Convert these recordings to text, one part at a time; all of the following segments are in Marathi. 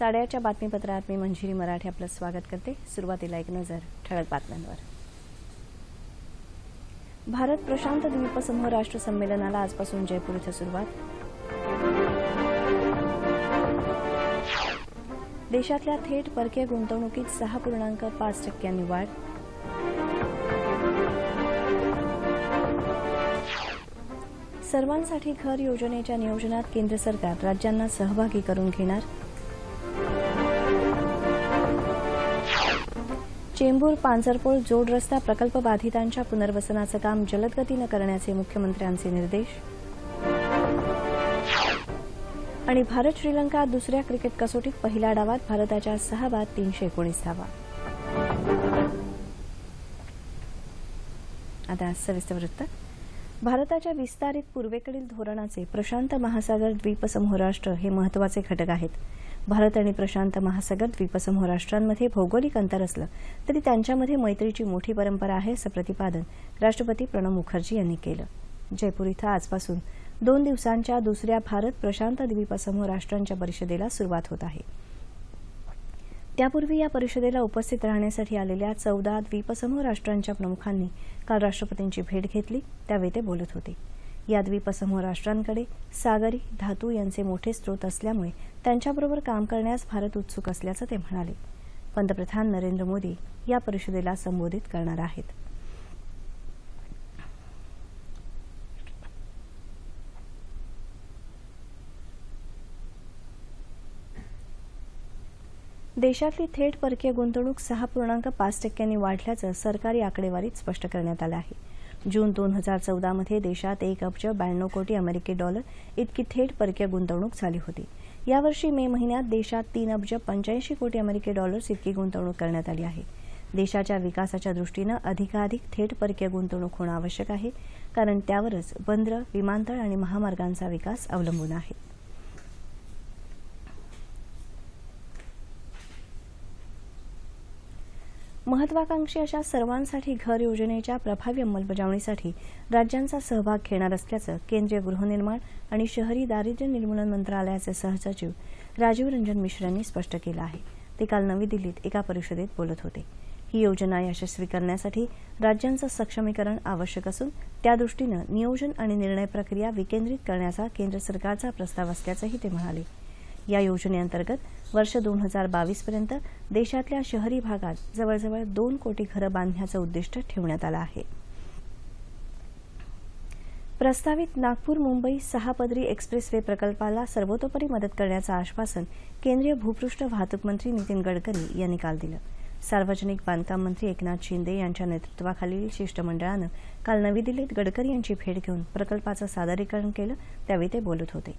साड्याच्या बातमीपत्रात मी मंजिरी मराठे आपलं स्वागत करते. सुरुवातीला एक नजर ठळक बातम्यांवर. भारत प्रशांत द्वीपसमूह राष्ट्र संमेलनाला आजपासून जयपूर इथं सुरुवात. देशातल्या थेट परकीय गुंतवणुकीत सहा पूर्णांक पाच टक्क्यांनी वाढ. सर्वांसाठी घर योजनेच्या नियोजनात केंद्र सरकार राज्यांना सहभागी करून घेणार. चेंबूर पांझरपोळ जोड रस्ता प्रकल्प बाधितांच्या पुनर्वसनाचं काम जलदगतीनं करण्याचे मुख्यमंत्र्यांचे निर्देश. आणि भारत श्रीलंका दुसऱ्या क्रिकेट कसोटीत पहिल्या डावात भारताच्या सहा बाद तीनशे एकोणीस धावा आता सविस्तर वृत्त. भारताच्या विस्तारित पूर्वेकडील धोरणाचे प्रशांत महासागर द्वीपसमूह राष्ट्र हे महत्त्वाचे घटक आहेत. भारत आणि प्रशांत महासागर द्वीपसमूह राष्ट्रांमध्ये भौगोलिक अंतर असलं तरी त्यांच्यामध्ये मैत्रीची मोठी परंपरा आहे असं प्रतिपादन राष्ट्रपती प्रणव मुखर्जी यांनी केलं. जयपूर इथं आजपासून दोन दिवसांच्या दुसऱ्या भारत प्रशांत द्वीपसमूह राष्ट्रांच्या परिषदेला सुरुवात होत आहे. त्यापूर्वी या परिषदेला उपस्थित राहण्यासाठी आलेल्या चौदा द्वीपसमूह राष्ट्रांच्या प्रमुखांनी काल राष्ट्रपतींची भेट घेतली त्यावेळी ते बोलत होते. या द्वीपसमूह राष्ट्रांकडे सागरी धातू यांचे मोठे स्रोत असल्यामुळे त्यांच्याबरोबर काम करण्यास भारत उत्सुक असल्याचं ते म्हणाले. पंतप्रधान नरेंद्र मोदी या परिषदेला संबोधित करणार आहेत. देशातली थेट परकीय गुंतवणूक सहा पूर्णांक पाच टक्क्यांनी वाढल्याचं सरकारी आकडेवारीत स्पष्ट करण्यात आलं आहे. जून दोन हजार चौदामध्ये देशात एक अब्ज ब्याण्णव कोटी अमेरिकी डॉलर इतकी थेट परकीय गुंतवणूक झाली होती. यावर्षी मे महिन्यात देशात तीन अब्ज पंच्याऐंशी कोटी अमेरिकी डॉलर्स इतकी गुंतवणूक करण्यात आली आहे. देशाच्या विकासाच्या दृष्टीनं अधिकाधिक थेट परकीय गुंतवणूक होणं आवश्यक आहे कारण त्यावरच बंदरं विमानतळ आणि महामार्गांचा विकास अवलंबून आहे. महत्वाकांक्षी अशा सर्वांसाठी घर योजनेच्या प्रभावी अंमलबजावणीसाठी राज्यांचा सहभाग घेणार असल्याचं केंद्रीय गृहनिर्माण आणि शहरी दारिद्र्य निर्मूलन मंत्रालयाचे सहसचिव राजीव रंजन मिश्र यांनी स्पष्ट केलं आहे. ते काल नवी दिल्लीत एका परिषदेत बोलत होते. ही योजना यशस्वी करण्यासाठी राज्यांचं सक्षमीकरण आवश्यक असून त्यादृष्टीनं नियोजन आणि निर्णय प्रक्रिया विकेंद्रित करण्याचा केंद्र सरकारचा प्रस्ताव असल्याचंही ते म्हणाले. या योजनेअंतर्गत वर्ष दोन हजार बावीसपर्यंत देशातल्या शहरी भागात जवळजवळ दोन कोटी घरं बांधण्याचं उद्दिष्ट ठेवण्यात आलं आहे. प्रस्तावित नागपूर मुंबई सहापदरी एक्सप्रेसवे प्रकल्पाला सर्वतोपरी मदत करण्याचं आश्वासन केंद्रीय भूपृष्ठ वाहतूक मंत्री नितीन गडकरी यांनी काल दिलं. सार्वजनिक बांधकाम मंत्री एकनाथ शिंदे यांच्या नेतृत्वाखालील शिष्टमंडळानं काल नवी दिल्लीत गडकरी यांची भेट घेऊन प्रकल्पाचं सादरीकरण केलं त्यावेळी ते बोलत होते.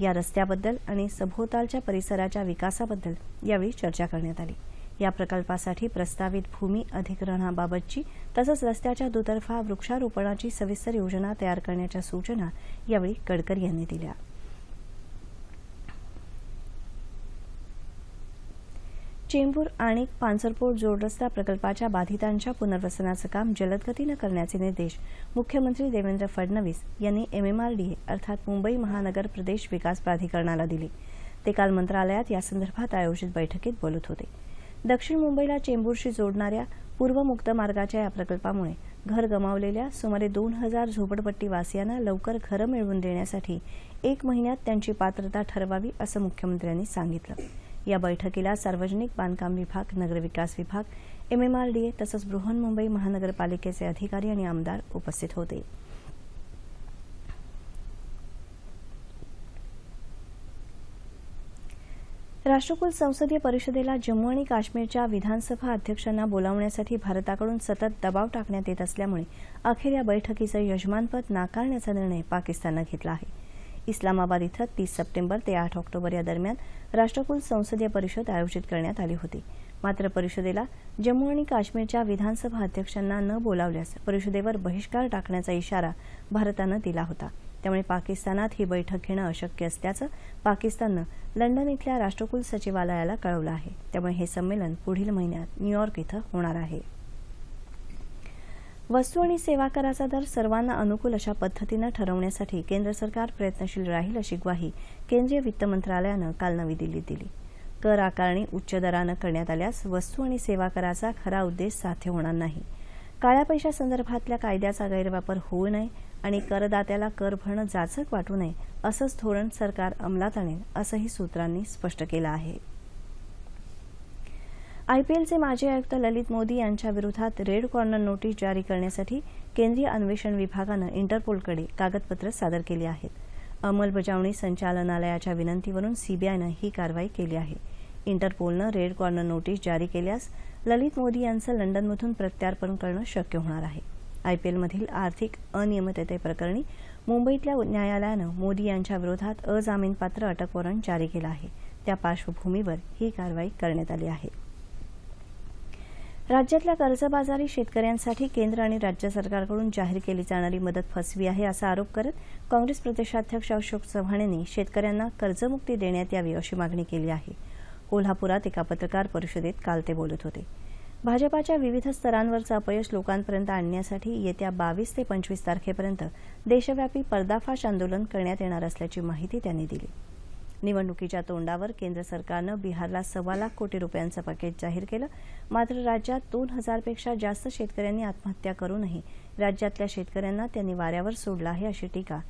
या रस्त्याबद्दल आणि सभोवतालच्या परिसराच्या विकासाबद्दल यावेळी चर्चा करण्यात आली. या प्रकल्पासाठी प्रस्तावित भूमी अधिग्रहणाबाबतची तसंच रस्त्याच्या दुतर्फा वृक्षारोपणाची सविस्तर योजना तयार करण्याच्या सूचना यावेळी गडकरी यांनी दिल्या. चेंबूर आणि पांझरपोळ जोडरस्ता प्रकल्पाच्या बाधितांच्या पुनर्वसनाचं काम जलदगतीनं करण्याचे निर्देश मुख्यमंत्री देवेंद्र फडणवीस यांनी एमएमआरडीए अर्थात मुंबई महानगर प्रदेश विकास प्राधिकरणाला दिले. ते काल मंत्रालयात यासंदर्भात आयोजित बैठकीत बोलत होते. दक्षिण मुंबईला चेंबूरशी जोडणाऱ्या पूर्व मुक्त मार्गाच्या या प्रकल्पामुळे घर गमावलेल्या सुमारे दोन हजार झोपडपट्टी वासियांना लवकर घरं मिळवून देण्यासाठी एक महिन्यात त्यांची पात्रता ठरवावी असं मुख्यमंत्र्यांनी सांगितलं. या बैठकीला सार्वजनिक बांधकाम विभाग नगरविकास विभाग एमएमआरडीए तसंच बृहन्मुंबई महानगरपालिकेचे अधिकारी आणि आमदार उपस्थित होते. राष्ट्रकुल संसदीय परिषदेला जम्मू आणि काश्मीरच्या विधानसभा अध्यक्षांना बोलावण्यासाठी भारताकडून सतत दबाव टाकण्यात येत असल्यामुळे अखेर या बैठकीचं यजमानपद नाकारण्याचा निर्णय पाकिस्ताननं घेतला आहे. इस्लामाबाद इथं तीस सप्टेंबर ते आठ ऑक्टोबर या दरम्यान राष्ट्रकुल संसदीय परिषद आयोजित करण्यात आली होती. मात्र परिषदेला जम्मू आणि काश्मीरच्या विधानसभा अध्यक्षांना न बोलावल्यास परिषदेवर बहिष्कार टाकण्याचा इशारा भारतानं दिला होता. त्यामुळे पाकिस्तानात ही बैठक घेणं अशक्य असल्याचं पाकिस्ताननं लंडन इथल्या राष्ट्रकुल सचिवालयाला कळवलं आहे. त्यामुळे हे संमेलन पुढील महिन्यात न्यूयॉर्क इथं होणार आहे. वस्तू आणि सेवा कराचा दर सर्वांना अनुकूल अशा पद्धतीनं ठरवण्यासाठी केंद्र सरकार प्रयत्नशील राहील अशी ग्वाही केंद्रीय वित्त मंत्रालयानं काल नवी दिल्लीत दिली. कर आकारणी उच्च दरानं करण्यात आल्यास वस्तू आणि सेवा कराचा खरा उद्देश साध्य होणार नाही. काळ्या पैशासंदर्भातल्या कायद्याचा गैरवापर होऊ नये आणि करदात्याला कर भरणं जाचक वाटू नये असंच धोरण सरकार अंमलात आणेल असंही सूत्रांनी स्पष्ट केलं आहे. आयपीएलचे माजी आयुक्त ललित मोदी यांच्या विरोधात रेड कॉर्नर नोटीस जारी करण्यासाठी केंद्रीय अन्वेषण विभागानं इंटरपोलकडे कागदपत्र सादर केली आहेत. अंमलबजावणी संचालनालयाच्या विनंतीवरून सीबीआयनं ही कारवाई केली आहे. इंटरपोलनं रेड कॉर्नर नोटीस जारी केल्यास ललित मोदी यांचं लंडनमधून प्रत्यार्पण करणं शक्य होणार आहे. आयपीएलमधील आर्थिक अनियमिततेप्रकरणी मुंबईतल्या न्यायालयानं मोदी यांच्या विरोधात अजामीनपात्र अटक वॉरंट जारी केलं आहे. त्या पार्श्वभूमीवर ही कारवाई करण्यात आली आहे. राज्यातल्या कर्जबाजारी शेतकऱ्यांसाठी केंद्र आणि राज्य सरकारकडून जाहीर केली जाणारी मदत फसवी आहे असा आरोप करत काँग्रेस प्रदेशाध्यक्ष अशोक चव्हाण यांनी शेतकऱ्यांना कर्जमुक्ती देण्यात यावी अशी मागणी केली आहे. कोल्हापुरात एका पत्रकार परिषदेत काल ते बोलत होते. भाजपाच्या विविध स्तरांवरचं अपयश लोकांपर्यंत आणण्यासाठी येत्या बावीस ते पंचवीस तारखेपर्यंत देशव्यापी पर्दाफाश आंदोलन करण्यात येणार असल्याची माहिती त्यांनी दिली. निवडणुकीच्या तोंडावर केंद्र सरकारनं बिहारला सव्वा लाख कोटी रुपयांचं पॅकेज जाहीर केलं. मात्र राज्यात दोन हजारपेक्षा जास्त शेतकऱ्यांनी आत्महत्या करूनही राज्यातल्या शेतकऱ्यांना त्यांनी वाऱ्यावर सोडलं आहे अशी टीका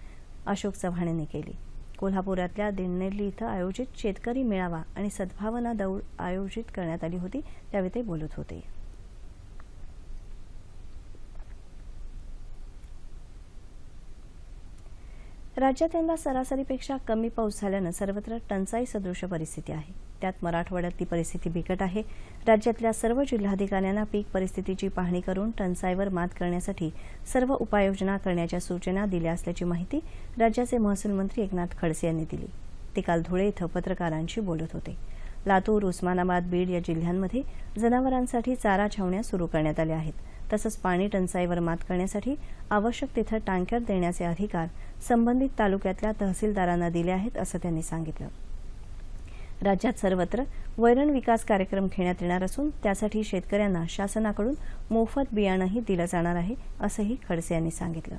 अशोक चव्हाण यांनी केली. कोल्हापुरातल्या दिंडनेली इथं आयोजित शेतकरी मेळावा आणि सद्भावना दौड आयोजित करण्यात आली होती त्यावेळी ते बोलत होते. राज्यात यंदा सरासरीपेक्षा कमी पाऊस झाल्यानं सर्वत्र टंचाई सदृश परिस्थिती आहे. त्यात मराठवाड्यातली परिस्थिती बिकट आहे. राज्यातल्या सर्व जिल्हाधिकाऱ्यांना पीक परिस्थितीची पाहणी करून टंचाईवर मात करण्यासाठी सर्व उपाययोजना करण्याच्या सूचना दिल्या असल्याची माहिती राज्याचे महसूल मंत्री एकनाथ खडसे यांनी दिली. ते काल धुळे इथं पत्रकारांशी बोलत होते. लातूर उस्मानाबाद बीड या जिल्ह्यांमध्ये जनावरांसाठी चारा छावण्या सुरू करण्यात आल्या आहेत. तसंच पाणी टंचाईवर मात करण्यासाठी आवश्यक तिथं टँकर देण्याचे अधिकार संबंधित तालुक्यातल्या तहसीलदारांना दिले आहेत असं त्यांनी सांगितलं. राज्यात सर्वत्र वैरण विकास कार्यक्रम घेण्यात येणार असून त्यासाठी शेतकऱ्यांना शासनाकडून मोफत बियाणंही दिलं जाणार आहे असंही खडसे यांनी सांगितलं.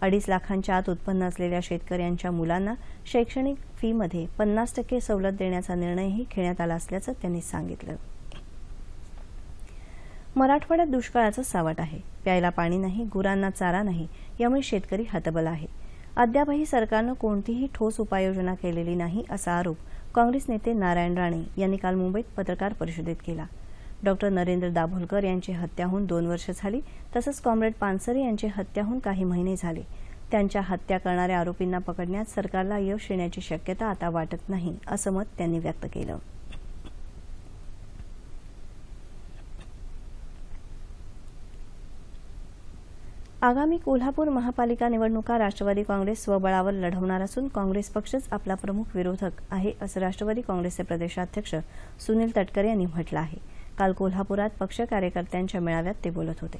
अडीच लाखांच्या आत उत्पन्न असलेल्या शेतकऱ्यांच्या मुलांना शैक्षणिक फीमध्ये पन्नास टक्के सवलत देण्याचा निर्णयही घेण्यात आला असल्याचं त्यांनी सांगितलं. मराठवाड्यात दुष्काळाचं सावट आहे. प्यायला पाणी नाही गुरांना चारा नाही यामुळे शेतकरी हतबल आहे. अद्यापही सरकारनं कोणतीही ठोस उपाययोजना केलेली नाही असा आरोप काँग्रेस नेते नारायण राणे यांनी काल मुंबईत पत्रकार परिषदेत केला. डॉक्टर नरेंद्र दाभोलकर यांची हत्याहून दोन वर्ष झाली तसंच कॉम्रेड पानसरे यांची हत्याहून काही महिने झाले. त्यांच्या हत्या करणाऱ्या आरोपींना पकडण्यात सरकारला यश येण्याची शक्यता आता वाटत नाही असं मत त्यांनी व्यक्त केलं. आगामी कोल्हापूर महापालिका निवडणुका राष्ट्रवादी काँग्रेस स्वबळावर लढवणार असून काँग्रेस पक्षच आपला प्रमुख विरोधक आहे असं राष्ट्रवादी काँग्रेसचे प्रदेशाध्यक्ष सुनील तटकरे यांनी म्हटलं आहे. काल कोल्हापुरात पक्ष कार्यकर्त्यांच्या मेळाव्यात ते बोलत होते.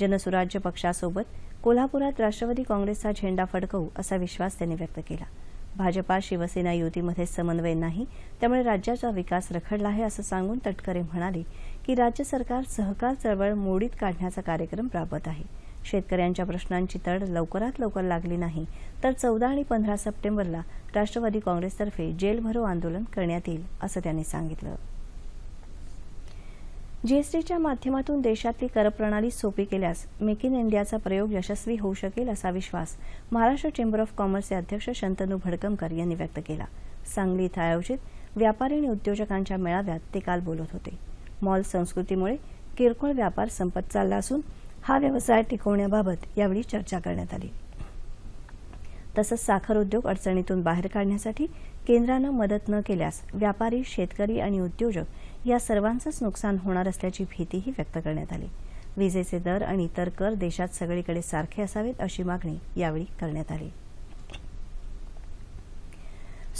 जनसुराज्य पक्षासोबत कोल्हापुरात राष्ट्रवादी काँग्रेसचा झेंडा फडकवू असा विश्वास त्यांनी व्यक्त केला. भाजपा शिवसेना युतीमध्ये समन्वय नाही त्यामुळे राज्याचा विकास रखडला आहे असं सांगून तटकरे म्हणाले की राज्य सरकार सहकार चळवळ मोडीत काढण्याचा कार्यक्रम राबवत आहे. शेतकऱ्यांच्या प्रश्नांची तड लवकरात लवकर लागली नाही तर चौदा आणि पंधरा सप्टेंबरला राष्ट्रवादी काँग्रेसतर्फे जेल भरो आंदोलन करण्यात येईल असं त्यांनी सांगितलं. जीएसटीच्या माध्यमातून देशातली करप्रणाली सोपी केल्यास मेक इन इंडियाचा प्रयोग यशस्वी होऊ शकेल असा विश्वास महाराष्ट्र चेंबर ऑफ कॉमर्सचे अध्यक्ष शंतनू भडकमकर यांनी व्यक्त केला. सांगली इथं आयोजित व्यापारी आणि उद्योजकांच्या मेळाव्यात ते काल बोलत होते. मॉल संस्कृतीमुळे किरकोळ व्यापार संपत चालला असून हा व्यवसाय टिकवण्याबाबत यावेळी चर्चा करण्यात आली. तसंच साखर उद्योग अडचणीतून बाहेर काढण्यासाठी केंद्रानं मदत न केल्यास व्यापारी शेतकरी आणि उद्योजक या सर्वांचंच नुकसान होणार असल्याची भीतीही व्यक्त करण्यात आली. विजेचे दर आणि इतर कर देशात सगळीकडे सारखे असावेत अशी मागणी यावेळी करण्यात आली.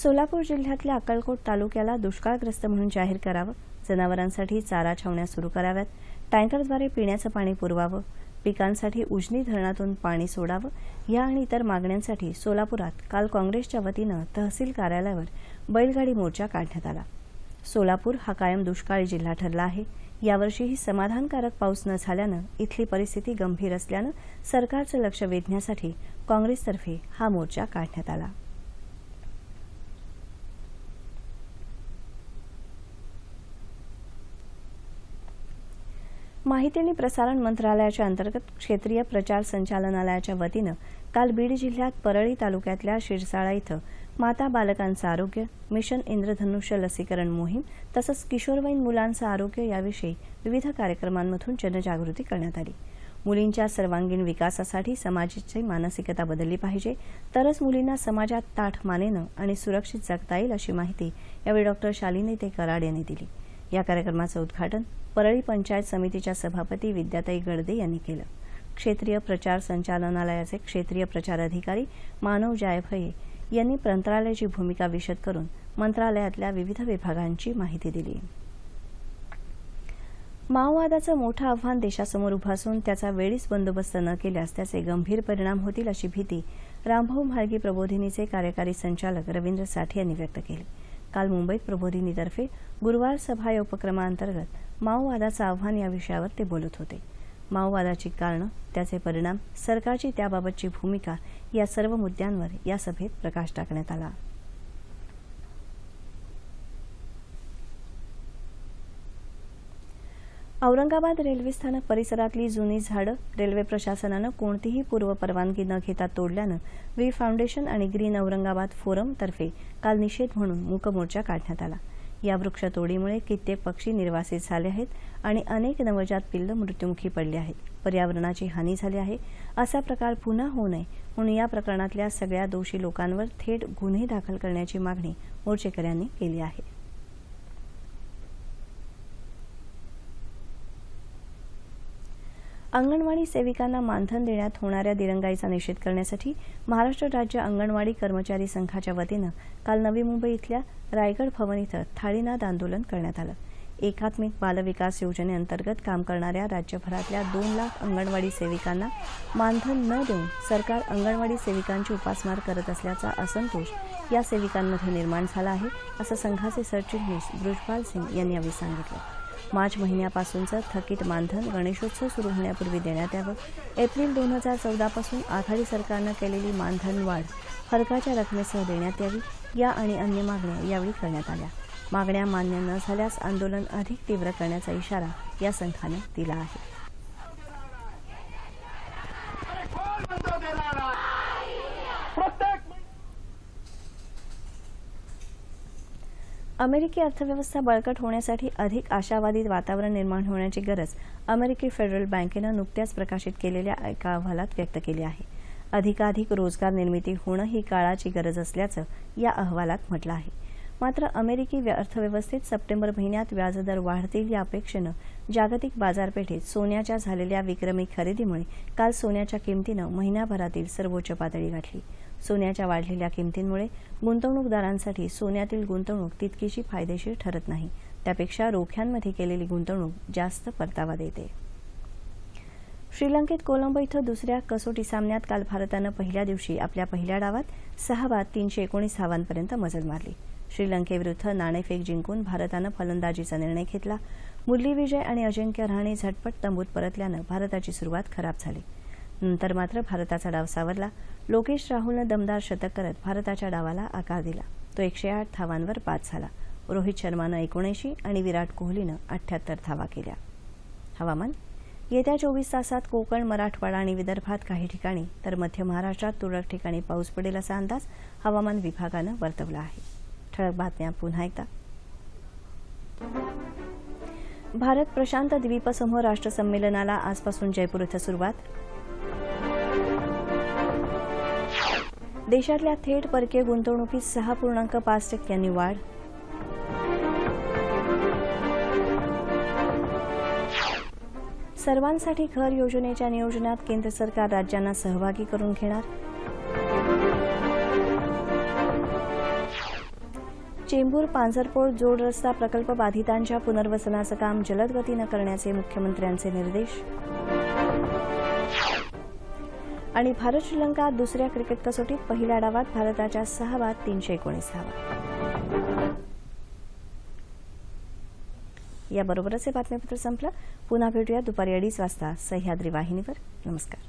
सोलापूर जिल्ह्यातल्या अक्कलकोट तालुक्याला दुष्काळग्रस्त म्हणून जाहीर करावं जनावरांसाठी चारा छावण्या सुरू कराव्यात. टँकरद्वारे पिण्याचं पाणी पुरवावं. पिकांसाठी उजनी धरणातून पाणी सोडावं. या आणि इतर मागण्यांसाठी सोलापुरात काल काँग्रेसच्या वतीनं तहसील कार्यालयावर बैलगाडी मोर्चा काढण्यात आला. सोलापूर हा कायम दुष्काळी जिल्हा ठरला आहे. यावर्षीही समाधानकारक पाऊस न झाल्यानं इथली परिस्थिती गंभीर असल्यानं सरकारचं लक्ष वेधण्यासाठी काँग्रेसतर्फे हा मोर्चा काढण्यात आला. माहिती आणि प्रसारण मंत्रालयाच्या अंतर्गत क्षेत्रीय प्रचार संचालनालयाच्या वतीनं काल बीड जिल्ह्यात परळी तालुक्यातल्या शिरसाळा इथं माता बालकांचं आरोग्य मिशन इंद्रधनुष्य लसीकरण मोहीम तसंच किशोरवयीन मुलांचं आरोग्य याविषयी विविध कार्यक्रमांमधून जनजागृती करण्यात आली. मुलींच्या सर्वांगीण विकासासाठी समाजाची मानसिकता बदलली पाहिजे तरच मुलींना समाजात ताठ मानेनं आणि सुरक्षित जगता येईल अशी माहिती यावेळी डॉक्टर शालिनी ते कराड यांनी दिली. या कार्यक्रमाचं उद्घाटन परळी पंचायत समितीच्या सभापती विद्याताई गडदे यांनी केलं. क्षेत्रीय प्रचार संचालनालयाचे क्षेत्रीय प्रचार अधिकारी मानव जायफये यांनी मंत्रालयाची भूमिका विशद करून मंत्रालयातल्या विविध विभागांची माहिती दिली. माओवादाचं मोठं आव्हान देशासमोर उभं असून त्याचा वेळीच बंदोबस्त न केल्यास त्याचे गंभीर परिणाम होतील अशी भीती रामभाऊ म्हाळगी प्रबोधिनीचे कार्यकारी संचालक रवींद्र साठे यांनी व्यक्त केली. काल मुंबईत प्रबोधिनीतर्फे गुरुवार सभा या उपक्रमाअंतर्गत माओवादाचं आव्हान या विषयावर ते बोलत होते. माओवादाची कारणं त्याचे परिणाम सरकारची त्याबाबतची भूमिका या सर्व मुद्द्यांवर या सभेत प्रकाश टाकण्यात आला. औरंगाबाद रेल्वे स्थानक परिसरातली जुनी झाडं रेल्वे प्रशासनानं कोणतीही पूर्वपरवानगी न घेता तोडल्यानं वी फाउंडेशन आणि ग्रीन औरंगाबाद फोरम तर्फे काल निषेध म्हणून मूकमोर्चा काढण्यात आला. या वृक्षतोडीमुळे कित्येक पक्षी निर्वासित झाले आहेत आणि अनेक नवजात पिल्लं मृत्युमुखी पडली आहेत. पर्यावरणाची हानी झाली आहे. असा प्रकार पुन्हा होऊ नये म्हणून या प्रकरणातल्या सगळ्या दोषी लोकांवर थेट गुन्हे दाखल करण्याची मागणी मोर्चेकऱ्यांनी केली आहे. अंगणवाडी सेविकांना मानधन देण्यात होणाऱ्या दिरंगाईचा निषेध करण्यासाठी महाराष्ट्र राज्य अंगणवाडी कर्मचारी संघाच्या वतीनं काल नवी मुंबई इथल्या रायगड भवन इथं थाळीनाद आंदोलन करण्यात आलं. एकात्मिक बालविकास योजनेअंतर्गत काम करणाऱ्या राज्यभरातल्या दोन लाख अंगणवाडी सेविकांना मानधन न देऊन सरकार अंगणवाडी सेविकांची उपासमार करत असल्याचा असंतोष या सेविकांमध्ये निर्माण झाला आहे असं संघाचे सरचिटणीस ब्रुजपाल सिंग यांनी यावेळी सांगितलं. मार्च महिन्यापासूनचं थकीत मानधन गणेशोत्सव सुरू होण्यापूर्वी देण्यात यावं. एप्रिल दोन हजार चौदापासून आघाडी सरकारनं केलेली मानधन वाढ फरकाच्या रकमेसह देण्यात यावी. या आणि अन्य मागण्या यावेळी करण्यात आल्या. मागण्या मान्य न झाल्यास आंदोलन अधिक तीव्र करण्याचा इशारा या संघानं दिला आहे. अमेरिकी अर्थव्यवस्था बळकट होण्यासाठी अधिक आशावादी वातावरण निर्माण होण्याची गरज अमेरिकी फेडरल बँकेनं नुकत्याच प्रकाशित केलेल्या एका अहवालात व्यक्त केली आहे. अधिकाधिक रोजगार निर्मिती होणं ही काळाची गरज असल्याचं या अहवालात म्हटलं आहे. मात्र अमेरिकी अर्थव्यवस्थेत सप्टेंबर महिन्यात व्याजदर वाढतील या अपेक्षेनं जागतिक बाजारपेठेत सोन्याच्या झालेल्या विक्रमी खरेदीमुळे काल सोन्याच्या किमतीनं महिन्याभरातील सर्वोच्च पातळी गाठली. सोन्याच्या वाढलेल्या किमतींमुळे गुंतवणूकदारांसाठी सोन्यातील गुंतवणूक तितकीशी फायदेशीर ठरत नाही. त्यापेक्षा रोख्यांमध्ये केलेली गुंतवणूक जास्त परतावा देते. श्रीलंकेत कोलंबो इथं दुसऱ्या कसोटी सामन्यात काल भारतानं पहिल्या दिवशी आपल्या पहिल्या डावात सहा बाद तीनशे एकोणीस धावांपर्यंत मजल मारली. श्रीलंकेविरुद्ध नाणेफेक जिंकून भारतानं फलंदाजीचा निर्णय घेतला. मुरली विजय आणि अजिंक्य रहाणे झटपट तंबूत परतल्यानं भारताची सुरुवात खराब झाली. नंतर मात्र भारताचा डाव सावरला. लोकेश राहुलनं दमदार शतक करत भारताच्या डावाला आकार दिला. तो एकशे आठ धावांवर बाद झाला. रोहित शर्मानं एकोणऐंशी आणि विराट कोहलीनं अठ्ठ्याहत्तर धावा केल्या. हवामान? येत्या चोवीस तासात कोकण मराठवाडा आणि विदर्भात काही ठिकाणी तर मध्य महाराष्ट्रात तुरळक ठिकाणी पाऊस पडेल असा अंदाज हवामान विभागानं वर्तवला आहे. ठळक बातम्या पुन्हा एकदा. भारत प्रशांत द्वीपसमूह राष्ट्र संमेलनाला आजपासून जयपूर इथं सुरुवात. देशातल्या थेट परकीय गुंतवणुकीत सहा पूर्णांक पाच टक्क्यांनी वाढ. सर्वांसाठी घर योजनेच्या नियोजनात केंद्र सरकार राज्यांना सहभागी करून घेणार. चेंबूर पांझरपोळ जोड रस्ता प्रकल्प बाधितांच्या पुनर्वसनाचं काम जलद गतीनं करण्याचे मुख्यमंत्र्यांचे निर्देश. आणि भारत श्रीलंका दुसऱ्या क्रिकेट कसोटीत पहिल्या डावात भारताच्या सहा बाद तीनशे एकोणीस धावा याबरोबरच हे बातमीपत्र संपलं. पुन्हा भेटूया दुपारी अडीच वाजता सह्याद्री वाहिनीवर. नमस्कार.